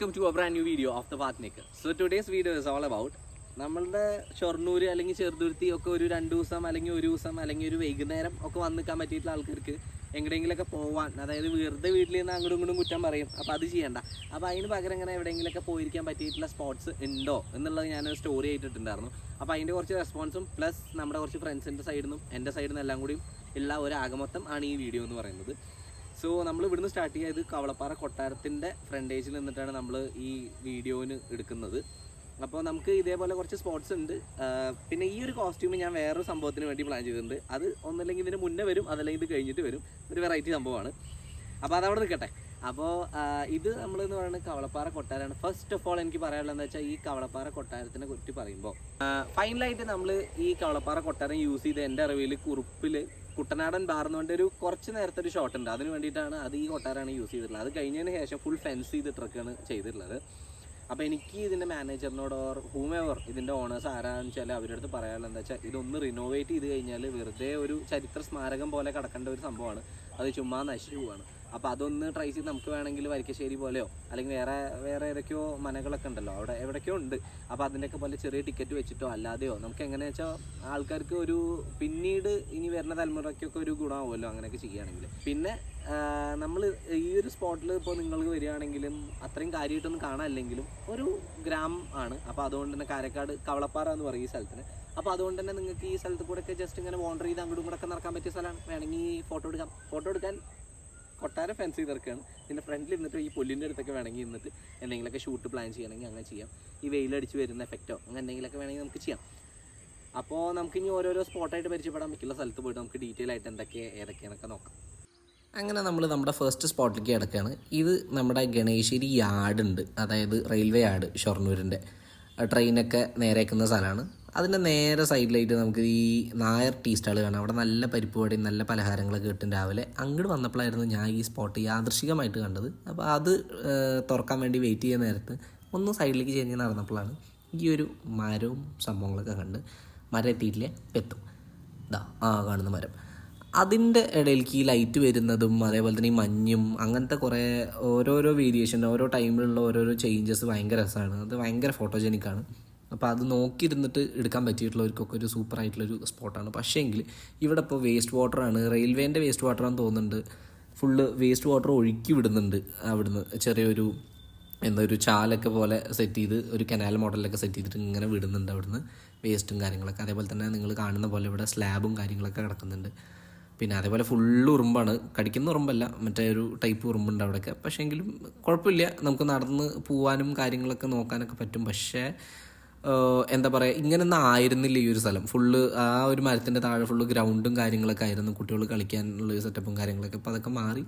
Welcome to a brand new video of the path maker so today's video is all about നമ്മളുടെ ഷൊർണൂർ അല്ലെങ്കിൽ ചെറുതുരുത്തി ഒക്കെ ഒരു രണ്ട് ദിവസം അല്ലെങ്കിൽ ഒരു ദിവസം അല്ലെങ്കിൽ ഒരു വൈകുന്നേരം ഒക്കെ വന്ന് നിൽക്കാൻ പറ്റിയിട്ടുള്ള ആൾക്കാർക്ക് എങ്ങടെയെങ്കിലൊക്കെ പോവാൻ അതായത് വെറുതെ വീട്ടിൽ നിന്ന് അങ്ങോട്ടും ഇങ്ങോട്ടും കുറ്റം പറയും. അപ്പോൾ അത് ചെയ്യണ്ട. അപ്പോൾ അതിന് പകരം ഇങ്ങനെ എവിടെയെങ്കിലൊക്കെ പോയിരിക്കാൻ പറ്റിയിട്ടുള്ള സ്പോട്സ് ഉണ്ടോ എന്നുള്ളത് ഞാനൊരു സ്റ്റോറി ആയിട്ടിട്ടുണ്ടായിരുന്നു. അപ്പോൾ അതിന്റെ കുറച്ച് റെസ്പോൺസും പ്ലസ് നമ്മുടെ കുറച്ച് ഫ്രണ്ട്സിന്റെ സൈഡിൽ നിന്നും എന്റെ സൈഡിൽ നിന്നും എല്ലാം കൂടിയും ഉള്ള ഒരു ആകമൊത്തം ആണ് ഈ വീഡിയോ എന്ന് പറയുന്നത്. സോ നമ്മൾ ഇവിടുന്ന് സ്റ്റാർട്ട് ചെയ്യാത് കവളപ്പാറ കൊട്ടാരത്തിന്റെ ഫ്രണ്ടേജിൽ നിന്നിട്ടാണ് നമ്മൾ ഈ വീഡിയോന് എടുക്കുന്നത്. അപ്പോൾ നമുക്ക് ഇതേപോലെ കുറച്ച് സ്പോട്സ് ഉണ്ട്. പിന്നെ ഈ ഒരു കോസ്റ്റ്യൂം ഞാൻ വേറൊരു സംഭവത്തിന് വേണ്ടി പ്ലാൻ ചെയ്തിട്ടുണ്ട്. അത് ഒന്നല്ലെങ്കിൽ ഇതിന് മുന്നേ വരും അതല്ലെങ്കിൽ ഇത് കഴിഞ്ഞിട്ട് വരും. ഒരു വെറൈറ്റി സംഭവമാണ്. അപ്പോൾ അതവിടെ നിൽക്കട്ടെ. അപ്പോൾ ഇത് നമ്മളെന്ന് പറയുന്നത് കവളപ്പാറ കൊട്ടാരമാണ്. ഫസ്റ്റ് ഓഫ് ഓൾ എനിക്ക് പറയാനുള്ളത് എന്താ വെച്ചാൽ ഈ കവളപ്പാറ കൊട്ടാരത്തിനെ കുറിച്ച് പറയുമ്പോൾ ഫൈനലായിട്ട് നമ്മൾ ഈ കവളപ്പാറ കൊട്ടാരം യൂസ് ചെയ്ത് എന്റെ അറിവിൽ കുറുപ്പിൽ കുട്ടനാടൻ ബാർ എന്ന് പറഞ്ഞ ഒരു കുറച്ച് നേരത്തെ ഒരു ഷോട്ട് ഉണ്ട്. അതിന് വേണ്ടിയിട്ടാണ് അത് ഈ കൊട്ടാരാണ് യൂസ് ചെയ്തിട്ടുള്ളത്. അത് കഴിഞ്ഞതിന് ശേഷം ഫുൾ ഫെൻസ് ചെയ്ത് ട്രക്കാണ് ചെയ്തിട്ടുള്ളത്. അപ്പോൾ എനിക്ക് ഇതിന്റെ മാനേജറിനോട് ഓർ ഹൂമേവർ ഇതിന്റെ ഓണേഴ്സ് ആരാന്ന് വെച്ചാൽ അവരുടെ അടുത്ത് പറയാനുള്ളത് എന്താ വെച്ചാൽ ഇതൊന്ന് റിനോവേറ്റ് ചെയ്ത് കഴിഞ്ഞാൽ വെറുതെ ഒരു ചരിത്ര സ്മാരകം പോലെ കിടക്കേണ്ട ഒരു സംഭവമാണ്. അത് ചുമ്മാ നശിച്ചു പോവാണ്. അപ്പോൾ അതൊന്ന് ട്രൈ ചെയ്ത് നമുക്ക് വേണമെങ്കിൽ വരിക്കശ്ശേരി പോലെയോ അല്ലെങ്കിൽ വേറെ വേറെ ഏതൊക്കെയോ മനകളൊക്കെ ഉണ്ടല്ലോ. അവിടെ എവിടെയൊക്കെയോ ഉണ്ട്. അപ്പോൾ അതിന്റെയൊക്കെ പോലെ ചെറിയ ടിക്കറ്റ് വെച്ചിട്ടോ അല്ലാതെയോ? നമുക്ക് എങ്ങനെയാ വെച്ചാൽ ആൾക്കാർക്ക് ഒരു പിന്നീട് ഇനി വരുന്ന തലമുറയ്ക്കൊക്കെ ഒരു ഗുണമാവുമല്ലോ അങ്ങനെയൊക്കെ ചെയ്യുകയാണെങ്കിൽ. പിന്നെ നമ്മൾ ഈ ഒരു സ്പോട്ടിൽ ഇപ്പോൾ നിങ്ങൾ വരികയാണെങ്കിലും അത്രയും കാര്യമായിട്ടൊന്നും കാണാനില്ലെങ്കിലും ഒരു ഗ്രാമം ആണ്. അപ്പോൾ അതുകൊണ്ട് തന്നെ കാരക്കാട് കവളപ്പാറ എന്ന് പറയും ഈ സ്ഥലത്തിന്. അപ്പോൾ അതുകൊണ്ട് തന്നെ നിങ്ങൾക്ക് ഈ സ്ഥലത്ത് കൂടെ ഒക്കെ ജസ്റ്റ് ഇങ്ങനെ വോണ്ടർ ചെയ്ത് അങ്ങോട്ടും കൂടെ ഒക്കെ നടക്കാൻ പറ്റിയ സ്ഥലമാണ്. വേണമെങ്കിൽ ഫോട്ടോ എടുക്കാം. ഫോട്ടോ എടുക്കാൻ കൊട്ടാരം ഫെൻസ് തീർക്കുകയാണ് ഇതിന്റെ ഫ്രണ്ടിൽ ഇരുന്നിട്ട് ഈ പുല്ലിന്റെ അടുത്തൊക്കെ വേണമെങ്കിൽ ഇരുന്നിട്ട് എന്തെങ്കിലുമൊക്കെ ഷൂട്ട് പ്ലാൻ ചെയ്യണമെങ്കിൽ അങ്ങനെ ചെയ്യാം. ഈ വെയിലടിച്ച് വരുന്ന എഫക്റ്റോ അങ്ങനെ എന്തെങ്കിലുമൊക്കെ വേണമെങ്കിൽ നമുക്ക് ചെയ്യാം. അപ്പോൾ നമുക്ക് ഇനി ഓരോരോ സ്പോട്ടായിട്ട് പരിചയപ്പെടാൻ പറ്റില്ല സ്ഥലത്ത് പോയിട്ട് നമുക്ക് ഡീറ്റെയിൽ ആയിട്ട് എന്തൊക്കെ ഏതൊക്കെയാണെന്നൊക്കെ നോക്കാം. അങ്ങനെ നമ്മൾ നമ്മുടെ ഫസ്റ്റ് സ്പോട്ടിലേക്ക് കിടക്കുകയാണ്. ഇത് നമ്മുടെ ഗണേശ്വരി യാർഡുണ്ട് അതായത് റെയിൽവേ യാർഡ് ഷൊർണൂരിന്റെ ട്രെയിനൊക്കെ നേരേക്കുന്ന സ്ഥലമാണ്. അതിന്റെ നേരെ സൈഡിലായിട്ട് നമുക്ക് ഈ നായർ ടീ സ്റ്റാൾ കാണാം. അവിടെ നല്ല പരിപ്പ് വടയും നല്ല പലഹാരങ്ങളൊക്കെ കിട്ടും രാവിലെ അങ്ങോട്ട് വന്നപ്പോഴായിരുന്നു ഞാൻ ഈ സ്പോട്ട് യാദൃശികമായിട്ട് കണ്ടത്. അപ്പോൾ അത് തുറക്കാൻ വേണ്ടി വെയിറ്റ് ചെയ്യുന്ന നേരത്ത് ഒന്ന് സൈഡിലേക്ക് ചെഞ്ഞ് നടന്നപ്പോഴാണ് ഈ ഒരു മരവും സംഭവങ്ങളൊക്കെ കണ്ട് മരം എത്തിയിട്ടില്ലേ? എത്തും. ഇതാ ആ കാണുന്ന മരം. അതിന്റെ ഇടയിലേക്ക് ഈ ലൈറ്റ് വരുന്നതും അതേപോലെ തന്നെ ഈ മഞ്ഞും അങ്ങനത്തെ കുറേ ഓരോരോ വേരിയേഷൻ ഓരോ ടൈമിലുള്ള ഓരോരോ ചേഞ്ചസ് ഭയങ്കര രസമാണ്. അത് ഭയങ്കര ഫോട്ടോജനിക്കാണ് അപ്പോൾ അത് നോക്കിയിരുന്നിട്ട് എടുക്കാൻ പറ്റിയിട്ടുള്ളവർക്കൊക്കെ ഒരു സൂപ്പർ ആയിട്ടുള്ളൊരു സ്പോട്ടാണ് പക്ഷേ എങ്കിൽ ഇവിടെ ഇപ്പോൾ വേസ്റ്റ് വാട്ടറാണ് റെയിൽവേന്റെ വേസ്റ്റ് വാട്ടറാണെന്ന് തോന്നുന്നുണ്ട്. ഫുള്ള് വേസ്റ്റ് വാട്ടർ ഒഴുക്കി വിടുന്നുണ്ട് അവിടുന്ന്. ചെറിയൊരു എന്താ ഒരു ചാലൊക്കെ പോലെ സെറ്റ് ചെയ്ത് ഒരു കനാൽ മോഡലൊക്കെ സെറ്റ് ചെയ്തിട്ട് ഇങ്ങനെ വിടുന്നുണ്ട് അവിടുന്ന്. വേസ്റ്റും കാര്യങ്ങളൊക്കെ. അതേപോലെ തന്നെ നിങ്ങൾ കാണുന്ന പോലെ ഇവിടെ സ്ലാബും കാര്യങ്ങളൊക്കെ കിടക്കുന്നുണ്ട്. പിന്നെ അതേപോലെ ഫുള്ള് ഉറുമ്പാണ്. കടിക്കുന്ന ഉറുമ്പല്ല. മറ്റേ ഒരു ടൈപ്പ് ഉറുമ്പുണ്ട് അവിടെയൊക്കെ പക്ഷേ എങ്കിലും കുഴപ്പമില്ല. നമുക്ക് നടന്ന് പോവാനും കാര്യങ്ങളൊക്കെ നോക്കാനൊക്കെ പറ്റും. പക്ഷേ എന്താ പറയുക ഇങ്ങനൊന്നും ആയിരുന്നില്ല ഈ ഒരു സ്ഥലം. ഫുള്ള് ആ ഒരു മരത്തിന്റെ താഴെ ഫുള്ള് ഗ്രൗണ്ടും കാര്യങ്ങളൊക്കെ ആയിരുന്നു കുട്ടികൾ കളിക്കാനുള്ള ഒരു സെറ്റപ്പും കാര്യങ്ങളൊക്കെ. അപ്പോൾ അതൊക്കെ മാറി.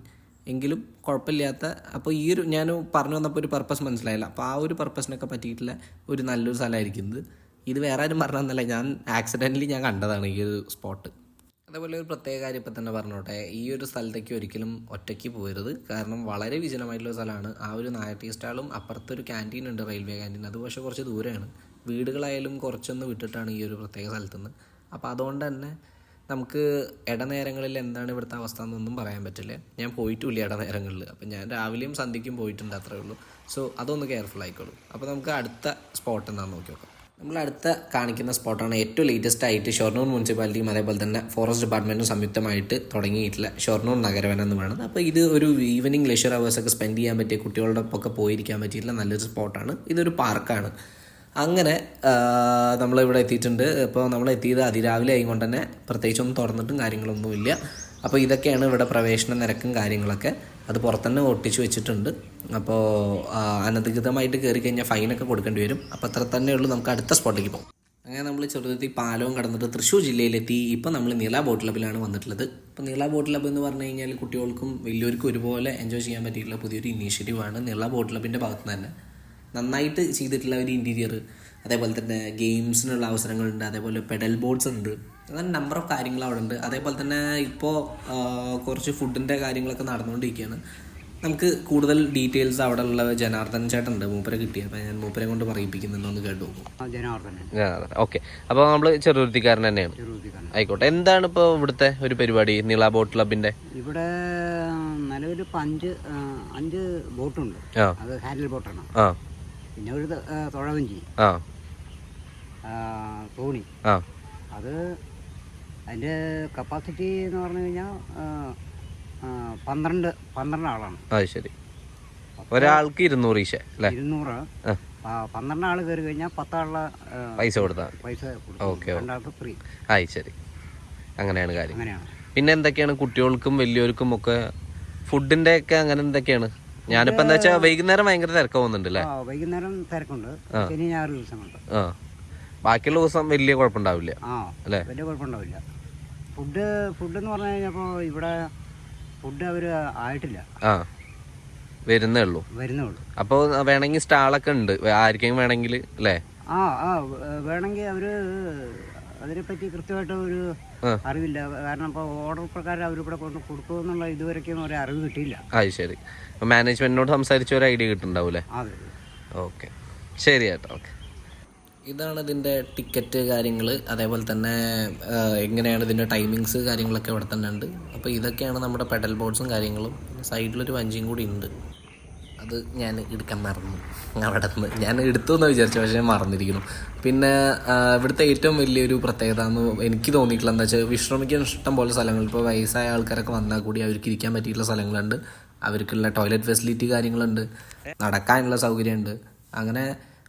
എങ്കിലും കുഴപ്പമില്ലാത്ത അപ്പോൾ ഈ ഒരു ഞാൻ പറഞ്ഞു വന്നപ്പോൾ ഒരു പർപ്പസ് മനസ്സിലായില്ല. അപ്പോൾ ആ ഒരു പർപ്പസിനൊക്കെ പറ്റിയിട്ടുള്ള ഒരു നല്ലൊരു സ്ഥലമായിരിക്കുന്നത്. ഇത് വേറെ ആരും പറഞ്ഞതെന്നല്ല ഞാൻ ആക്സിഡന്റലി ഞാൻ കണ്ടതാണ് ഈ ഒരു സ്പോട്ട് അതേപോലെ ഒരു പ്രത്യേക കാര്യം ഇപ്പം തന്നെ പറഞ്ഞോട്ടെ. ഈ ഒരു സ്ഥലത്തേക്ക് ഒരിക്കലും ഒറ്റയ്ക്ക് പോരുത് കാരണം വളരെ വിജനമായിട്ടുള്ള സ്ഥലമാണ്. ആ ഒരു നായർ ടീ സ്റ്റാളും അപ്പുറത്തൊരു ക്യാന്റീൻ ഉണ്ട് റെയിൽവേ ക്യാന്റീൻ അത് പക്ഷേ കുറച്ച് ദൂരെയാണ്. വീടുകളായാലും കുറച്ചൊന്ന് വിട്ടിട്ടാണ് ഈ ഒരു പ്രത്യേക സ്ഥലത്തു നിന്ന് അപ്പോൾ അതുകൊണ്ട് തന്നെ നമുക്ക് ഇടനേരങ്ങളിൽ എന്താണ് ഇവിടുത്തെ അവസ്ഥ എന്നൊന്നും പറയാൻ പറ്റില്ല. ഞാൻ പോയിട്ടുമില്ല ഇടനേരങ്ങളിൽ. അപ്പം ഞാൻ രാവിലെയും സന്ധ്യയ്ക്കും പോയിട്ടുണ്ട് അത്രേ ഉള്ളൂ. സോ അതൊന്ന് കെയർഫുൾ ആയിക്കോളൂ. അപ്പോൾ നമുക്ക് അടുത്ത സ്പോട്ട് എന്താണെന്ന് നോക്കി നോക്കാം. നമ്മൾ അടുത്ത കാണിക്കുന്ന സ്പോട്ടാണ് ഏറ്റവും ലേറ്റസ്റ്റ് ആയിട്ട് ഷൊർണൂർ മുനിസിപ്പാലിറ്റിയും അതേപോലെ തന്നെ ഫോറസ്റ്റ് ഡിപ്പാർട്ട്മെന്റും സംയുക്തമായിട്ട് തുടങ്ങിയിട്ടുള്ള ഷൊർണൂർ നഗരവനം എന്ന് പറയുന്നത്. അപ്പോൾ ഇത് ഒരു ഈവനിങ് ലെഷർ അവേഴ്സ് ഒക്കെ സ്പെൻഡ് ചെയ്യാൻ പറ്റിയ കുട്ടികളുടെ ഒക്കെ പോയിരിക്കാൻ പറ്റിയിട്ടുള്ള നല്ലൊരു സ്പോട്ടാണ് ഇതൊരു പാർക്കാണ് അങ്ങനെ നമ്മളിവിടെ എത്തിയിട്ടുണ്ട്. ഇപ്പോൾ നമ്മൾ എത്തിയത് അതിരാവിലെ ആയതുകൊണ്ട് തന്നെ പ്രത്യേകിച്ചൊന്നും തുറന്നിട്ടും കാര്യങ്ങളൊന്നുമില്ല. അപ്പോൾ ഇതൊക്കെയാണ് ഇവിടെ പ്രവേശന നിരക്കും കാര്യങ്ങളൊക്കെ. അത് പുറത്തുതന്നെ ഒട്ടിച്ചു വെച്ചിട്ടുണ്ട്. അപ്പോൾ അനധികൃതമായിട്ട് കയറി കഴിഞ്ഞാൽ ഫൈനൊക്കെ കൊടുക്കേണ്ടി വരും. അപ്പോൾ അത്ര തന്നെ ഉള്ളൂ. നമുക്ക് അടുത്ത സ്പോട്ടിലേക്ക് പോകും. അങ്ങനെ നമ്മൾ ചെറുതെത്തി പാലവും കടന്നിട്ട് തൃശ്ശൂർ ജില്ലയിലെത്തി. ഇപ്പോൾ നമ്മൾ നീല ബോട്ട് ക്ലബിലാണ് വന്നിട്ടുള്ളത്. ഇപ്പോൾ നീല ബോട്ട് ക്ലബ്ബ് എന്ന് പറഞ്ഞു കഴിഞ്ഞാൽ കുട്ടികൾക്കും വലിയവർക്കും ഒരുപോലെ എൻജോയ് ചെയ്യാൻ പറ്റിയിട്ടുള്ള പുതിയൊരു ഇനീഷ്യേറ്റീവാണ് നീള ബോട്ട് ക്ലബിന്റെ ഭാഗത്ത് നിന്ന് തന്നെ. നന്നായിട്ട് ചെയ്തിട്ടുള്ള ഒരു ഇന്റീരിയർ അതേപോലെ തന്നെ ഗെയിംസിനുള്ള അവസരങ്ങളുണ്ട്. അതേപോലെ പെഡൽ ബോർഡ്സ് ഉണ്ട്. അങ്ങനെ നമ്പർ ഓഫ് കാര്യങ്ങൾ അവിടെ ഉണ്ട്. അതേപോലെ തന്നെ ഇപ്പോൾ കുറച്ച് ഫുഡിന്റെ കാര്യങ്ങളൊക്കെ നടന്നുകൊണ്ടിരിക്കുകയാണ്. നമുക്ക് കൂടുതൽ ഡീറ്റെയിൽസ് അവിടെ ഉള്ള ജനാർദ്ദൻ ചേട്ടൻ ഉണ്ട്. മൂപ്പരെ കിട്ടിയ. അപ്പം ഞാൻ മൂപ്പരെ കൊണ്ട് പറയിപ്പിക്കുന്നുണ്ടോ എന്ന് കേട്ടു ജനാർദ്ദൻ ഓക്കെ അപ്പോൾ നമ്മൾ ചെറുതുരുത്തിക്കാരൻ തന്നെയാണ്. ആയിക്കോട്ടെ. എന്താണ് ഇപ്പോൾ ഇവിടുത്തെ ഒരു പരിപാടി? നീള ബോട്ട് ക്ലബിന്റെ ഇവിടെ നിലവിൽ ഇപ്പം അഞ്ച് അഞ്ച് ബോട്ടുണ്ട് അത് ഹാൻഡിൽ ബോട്ടാണ് ആ. പിന്നെ ഒരു തുഴവഞ്ചി ആ തോണി. ആ. അത് അതിന്റെ കപ്പാസിറ്റി എന്ന് പറഞ്ഞു കഴിഞ്ഞാൽ പന്ത്രണ്ട് പന്ത്രണ്ട് ആളാണ്. അത് ശരി. ഒരാൾക്ക് ഇരുന്നൂറ് ഈശ അല്ലേ? ഇരുന്നൂറ്. പന്ത്രണ്ട് ആൾ കയറി കഴിഞ്ഞാൽ പത്താളുടെ ആ, പൈസ കൊടുത്താൽ പൈസ കൊടുക്കും. ഓക്കെ. രണ്ടാൾക്ക് ഫ്രീ. ആയി ശരി. അങ്ങനെയാണ് കാര്യം. അങ്ങനെയാണ്. പിന്നെ എന്തൊക്കെയാണ് കുട്ടികൾക്കും വലിയവർക്കും ഒക്കെ ഫുഡിന്റെ ഒക്കെ അങ്ങനെ എന്തൊക്കെയാണ്? ഞാനിപ്പോ എന്താ വെച്ചാൽ വൈകുന്നേരം ഭയങ്കര തിരക്ക് പോകുന്നുണ്ട് അല്ലേ വൈകുന്നേരം തിരക്കുണ്ട്. ശനി ഞായർ ദിവസമുണ്ട് ആ. ബാക്കിയുള്ള ദിവസം വലിയ കുഴപ്പമുണ്ടാവില്ല. ആ അല്ലേ? വലിയ കുഴപ്പമുണ്ടാവില്ല. ഫുഡ് ഫുഡ് എന്ന് പറഞ്ഞു കഴിഞ്ഞപ്പോൾ ഇവിടെ ഫുഡ് അവർ ആയിട്ടില്ല. ആ. വരുന്നേ ഉള്ളൂ. വരുന്നേ ഉള്ളൂ. അപ്പോൾ വേണമെങ്കിൽ സ്റ്റാളൊക്കെ ഉണ്ട്. ആർക്കെങ്കിലും വേണമെങ്കിൽ അല്ലേ ആ ആ വേണമെങ്കിൽ അവർ അതിനെപ്പറ്റി കൃത്യമായിട്ട് ഒരു. അറിവില്ല. കാരണം ഇപ്പോൾ ഓർഡർ പ്രകാരം അവരിവിടെ കൊണ്ട് കൊടുക്കുമെന്നുള്ള ഇതുവരെയ്ക്കും ഒരു അറിവ് കിട്ടിയില്ല. അത് ശരി. അപ്പോൾ മാനേജ്മെന്റിനോട് സംസാരിച്ച ഒരു ഐഡിയ കിട്ടുന്നുണ്ടാവൂലേ അതെ ഓക്കെ. ശരി ചേട്ടാ ഓക്കെ. ഇതാണ് ഇതിന്റെ ടിക്കറ്റ് കാര്യങ്ങൾ അതേപോലെ തന്നെ എങ്ങനെയാണ് ഇതിന്റെ ടൈമിങ്സ് കാര്യങ്ങളൊക്കെ ഇവിടെ തന്നെ ഉണ്ട്. അപ്പോൾ ഇതൊക്കെയാണ് നമ്മുടെ പെഡൽ ബോർഡ്സും കാര്യങ്ങളും. സൈഡിലൊരു വഞ്ചിയും കൂടി ഉണ്ട്. അത് ഞാൻ എടുക്കാൻ മറന്നു. അവിടെ നിന്ന് ഞാൻ എടുത്തു എന്ന് വിചാരിച്ചു പക്ഷേ മറന്നിരിക്കുന്നു. പിന്നെ ഇവിടുത്തെ ഏറ്റവും വലിയൊരു പ്രത്യേകത എന്ന് എനിക്ക് തോന്നിയിട്ടുള്ള എന്താ വെച്ചാൽ വിശ്രമിക്കാൻ ഇഷ്ടം പോലെ സ്ഥലങ്ങൾ. ഇപ്പോൾ വയസ്സായ ആൾക്കാരൊക്കെ വന്നാൽ കൂടി അവർക്ക് ഇരിക്കാൻ പറ്റിയിട്ടുള്ള സ്ഥലങ്ങളുണ്ട്. അവർക്കുള്ള ടോയ്ലറ്റ് ഫെസിലിറ്റി കാര്യങ്ങളുണ്ട്. നടക്കാനുള്ള സൗകര്യമുണ്ട്. അങ്ങനെ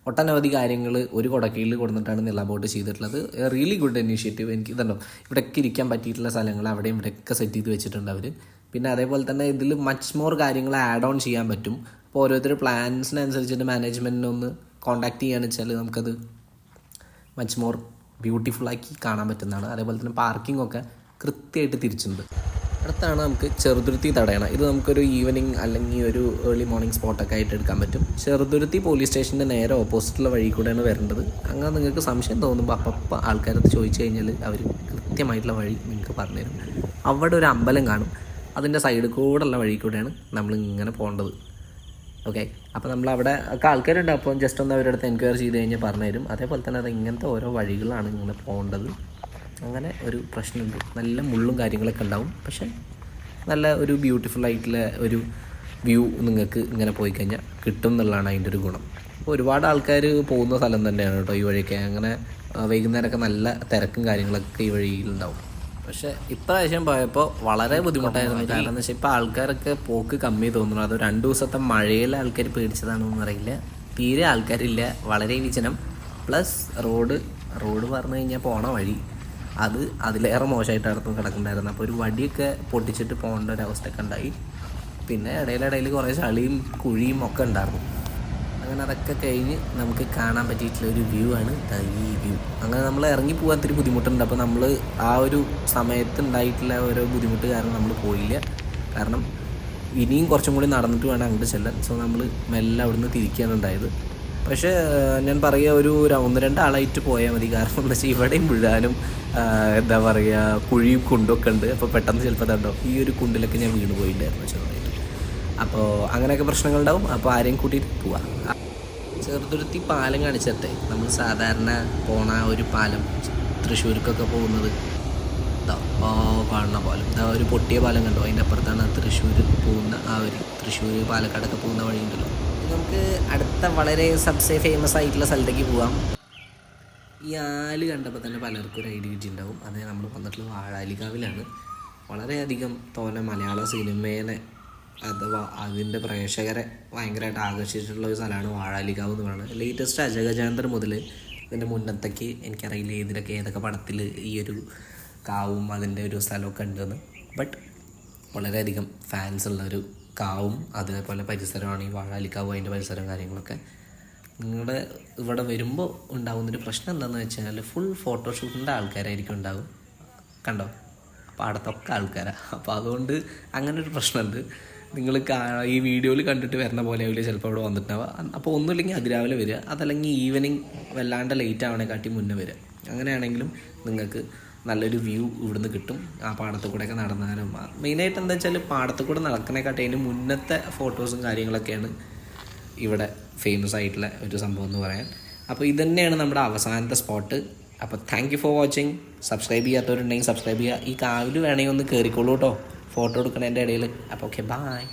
ഒട്ടനവധി കാര്യങ്ങൾ ഒരു കൊടക്കയിൽ കൊടുത്തിട്ടാണ് നില ബോട്ട് ചെയ്തിട്ടുള്ളത്. റിയലി ഗുഡ് ഇനീഷ്യേറ്റീവ് എനിക്ക് ഇതുണ്ടോ? ഇവിടെയൊക്കെ ഇരിക്കാൻ പറ്റിയിട്ടുള്ള സ്ഥലങ്ങൾ അവിടെയും ഇവിടെയൊക്കെ സെറ്റ് ചെയ്ത് വെച്ചിട്ടുണ്ട് അവർ പിന്നെ അതേപോലെ തന്നെ ഇതിൽ മച്ച് മോർ കാര്യങ്ങൾ ആഡ് ഓൺ ചെയ്യാൻ പറ്റും. അപ്പോൾ ഓരോരുത്തർ പ്ലാൻസിനനുസരിച്ചിട്ട് മാനേജ്മെന്റിനെ ഒന്ന് കോൺടാക്ട് ചെയ്യുകയാണ് വെച്ചാൽ നമുക്കത് മച്ച് മോർ ബ്യൂട്ടിഫുൾ ആക്കി കാണാൻ പറ്റുന്നതാണ്. അതേപോലെ തന്നെ പാർക്കിംഗ് ഒക്കെ കൃത്യമായിട്ട് തിരിച്ചിട്ടുണ്ട്. അടുത്താണ് നമുക്ക് ചെറുതുരുത്തി തടയണം. ഇത് നമുക്കൊരു ഈവനിങ് അല്ലെങ്കിൽ ഒരു ഏർലി മോർണിംഗ് സ്പോട്ടൊക്കെ ആയിട്ട് എടുക്കാൻ പറ്റും. ചെറുതുരുത്തി പോലീസ് സ്റ്റേഷന്റെ നേരെ ഓപ്പോസിറ്റുള്ള വഴി കൂടെയാണ് വരേണ്ടത്. അങ്ങനെ നിങ്ങൾക്ക് സംശയം തോന്നുമ്പോൾ അപ്പം ആൾക്കാരത്ത് ചോദിച്ചു കഴിഞ്ഞാൽ അവർ കൃത്യമായിട്ടുള്ള വഴി നിങ്ങൾക്ക് പറഞ്ഞുതരും. അവിടെ ഒരു അമ്പലം കാണും. അതിന്റെ സൈഡ് കൂടെയുള്ള വഴി കൂടെയാണ് നമ്മൾ ഇങ്ങനെ പോകേണ്ടത്. ഓക്കെ അപ്പോൾ നമ്മൾ അവിടെ ഒക്കെ ആൾക്കാരുണ്ട്. അപ്പോൾ ജസ്റ്റ് ഒന്ന് അവരുടെ അടുത്ത് എൻക്വയറി ചെയ്ത് കഴിഞ്ഞാൽ പറഞ്ഞുതരും അതേപോലെ തന്നെ അത് ഇങ്ങനത്തെ ഓരോ വഴികളാണ് ഇങ്ങനെ പോകേണ്ടത്. അങ്ങനെ ഒരു പ്രശ്നമുണ്ട്. നല്ല മുള്ളും കാര്യങ്ങളൊക്കെ ഉണ്ടാവും. പക്ഷേ നല്ല ഒരു ബ്യൂട്ടിഫുൾ ആയിട്ടുള്ള ഒരു വ്യൂ നിങ്ങൾക്ക് ഇങ്ങനെ പോയി കഴിഞ്ഞാൽ കിട്ടും എന്നുള്ളതാണ് അതിന്റെ ഒരു ഗുണം. അപ്പോൾ ഒരുപാട് ആൾക്കാർ പോകുന്ന സ്ഥലം തന്നെയാണ് കേട്ടോ ഈ വഴിയൊക്കെ. അങ്ങനെ വൈകുന്നേരമൊക്കെ നല്ല തിരക്കും കാര്യങ്ങളൊക്കെ ഈ വഴിയിലുണ്ടാവും പക്ഷെ ഇപ്രാവശ്യം പോയപ്പോൾ വളരെ ബുദ്ധിമുട്ടായിരുന്നു. കാരണം എന്ന് വെച്ചാൽ ഇപ്പോൾ ആൾക്കാരൊക്കെ പോക്ക് കമ്മി തോന്നുന്നു. അത് രണ്ട് ദിവസത്തെ മഴയിൽ ആൾക്കാർ പേടിച്ചതാണെന്നൊന്നും അറിയില്ല. തീരെ ആൾക്കാരില്ല. വളരെ വിജനം. പ്ലസ് റോഡ് റോഡ് പറഞ്ഞു കഴിഞ്ഞാൽ പോണ വഴി അത് അതിലേറെ മോശമായിട്ടായിരുന്നു കിടക്കുന്നുണ്ടായിരുന്നത് അപ്പോൾ ഒരു വടിയൊക്കെ പൊട്ടിച്ചിട്ട് പോകേണ്ട ഒരു അവസ്ഥയൊക്കെ ഉണ്ടായി. പിന്നെ ഇടയിലിടയിൽ കുറേ ചളിയും കുഴിയും ഒക്കെ ഉണ്ടായിരുന്നു. അങ്ങനെ അതൊക്കെ കഴിഞ്ഞ് നമുക്ക് കാണാൻ പറ്റിയിട്ടുള്ള ഒരു വ്യൂ ആണ് ഈ വ്യൂ അങ്ങനെ നമ്മൾ ഇറങ്ങി പോകാൻ ഇത്തിരി ബുദ്ധിമുട്ടുണ്ട്. അപ്പോൾ നമ്മൾ ആ ഒരു സമയത്ത് ഉണ്ടായിട്ടുള്ള ഓരോ ബുദ്ധിമുട്ട് കാരണം നമ്മൾ പോയില്ല. കാരണം ഇനിയും കുറച്ചും കൂടി നടന്നിട്ട് വേണം അങ്ങോട്ട് ചെല്ലാൻ. സോ നമ്മൾ മെല്ലെ അവിടുന്ന് തിരിക്കുകയാണ് ഉണ്ടായത്. പക്ഷേ ഞാൻ പറയുക ഒരു ഒന്ന് രണ്ടാളായിട്ട് പോയാൽ മതി. കാരണം എന്താ വെച്ചാൽ ഇവിടെയും വീഴാനും എന്താ പറയുക കുഴിയും കുണ്ടൊക്കെ ഉണ്ട്. അപ്പോൾ പെട്ടെന്ന് ചിലപ്പോൾ അതുണ്ടോ ഈ ഒരു കുണ്ടിലൊക്കെ ഞാൻ വീണ് പോയിട്ടുണ്ടായിരുന്നു ചെറുതായിട്ട് അപ്പോൾ അങ്ങനെയൊക്കെ പ്രശ്നങ്ങളുണ്ടാവും. അപ്പോൾ ആരെയും കൂട്ടിയിട്ട് പോവാം. ചെറുതുരുത്തി പാലം കാണിച്ചിട്ട്. നമ്മൾ സാധാരണ പോണ ഒരു പാലം തൃശ്ശൂർക്കൊക്കെ പോകുന്നത്. ഓ കാണുന്ന പാലം. ഇതാ ഒരു പൊട്ടിയ പാലം കണ്ടോ? അതിന്റെ അപ്പുറത്താണ് തൃശ്ശൂർ പോകുന്ന ആ ഒരു തൃശ്ശൂർ പാലക്കാടൊക്കെ പോകുന്ന വഴിയുണ്ടല്ലോ നമുക്ക് അടുത്ത വളരെ സബ്സേ ഫേമസ് ആയിട്ടുള്ള സ്ഥലത്തേക്ക് പോവാം. ഈ ആൽ കണ്ടപ്പോൾ തന്നെ പലർക്കും ഒരു ഐഡിയ കിട്ടിയിട്ടുണ്ടാവും. അതായത് നമ്മൾ വന്നിട്ടുള്ള വാഴാലിക്കാവിലാണ് വളരെയധികം തോന്നെ മലയാള സിനിമേനെ അഥവാ അതിന്റെ പ്രേക്ഷകരെ ഭയങ്കരമായിട്ട് ആകർഷിച്ചിട്ടുള്ള ഒരു സ്ഥലമാണ് വാഴാലിക്കാവ് എന്ന് പറയുന്നത്. ലേറ്റസ്റ്റ് അജഗജാന്തർ മുതൽ ഇതിന്റെ മുന്നത്തേക്ക് എനിക്കറിയില്ല ഏതിലൊക്കെ ഏതൊക്കെ പടത്തിൽ ഈ ഒരു കാവും അതിന്റെ ഒരു സ്ഥലമൊക്കെ ഉണ്ടെന്ന്. ബട്ട് വളരെയധികം ഫാൻസ് ഉള്ള ഒരു കാവും അതേപോലെ പരിസരമാണ് ഈ വാഴാലിക്കാവ് അതിന്റെ പരിസരം കാര്യങ്ങളൊക്കെ. നിങ്ങളുടെ ഇവിടെ വരുമ്പോൾ ഉണ്ടാകുന്നൊരു പ്രശ്നം എന്താണെന്ന് വെച്ച് കഴിഞ്ഞാൽ ഫുൾ ഫോട്ടോഷൂട്ടിന്റെ ആൾക്കാരായിരിക്കും ഉണ്ടാവും. കണ്ടോ? അപ്പോൾ അടുത്തൊക്കെ ആൾക്കാരാണ് അപ്പോൾ അതുകൊണ്ട് അങ്ങനെ ഒരു പ്രശ്നമുണ്ട്. നിങ്ങൾ ഈ വീഡിയോയിൽ കണ്ടിട്ട് വരുന്ന പോലെ ആവില്ല ചിലപ്പോൾ ഇവിടെ വന്നിട്ടുണ്ടാവുക അപ്പോൾ ഒന്നുമില്ലെങ്കിൽ അതിരാവിലെ വരിക. അതല്ലെങ്കിൽ ഈവനിങ് വല്ലാണ്ട് ലേറ്റ് ആവണേ കാട്ടി മുന്നേ വരിക. അങ്ങനെയാണെങ്കിലും നിങ്ങൾക്ക് നല്ലൊരു വ്യൂ ഇവിടുന്ന് കിട്ടും. ആ പാടത്തു കൂടെയൊക്കെ നടന്നാലും. മെയിനായിട്ട് എന്താ വെച്ചാൽ പാടത്തു കൂടെ നടക്കണേക്കാട്ടി അതിന് മുന്നത്തെ ഫോട്ടോസും കാര്യങ്ങളൊക്കെയാണ് ഇവിടെ ഫേമസ് ആയിട്ടുള്ള ഒരു സംഭവം എന്ന് പറയാൻ. അപ്പോൾ ഇതന്നെയാണ് തന്നെയാണ് നമ്മുടെ അവസാനത്തെ സ്പോട്ട് അപ്പോൾ thank you for watching subscribe ചെയ്യാത്തവരുണ്ടെങ്കിൽ സബ്സ്ക്രൈബ് ചെയ്യുക. ഈ കാവിൽ വേണമെങ്കിൽ ഒന്ന് കയറിക്കോളൂ കേട്ടോ. ഫോട്ടോ എടുക്കണതിന്റെ ഇടയിൽ. അപ്പോൾ ഓക്കെ ബായ്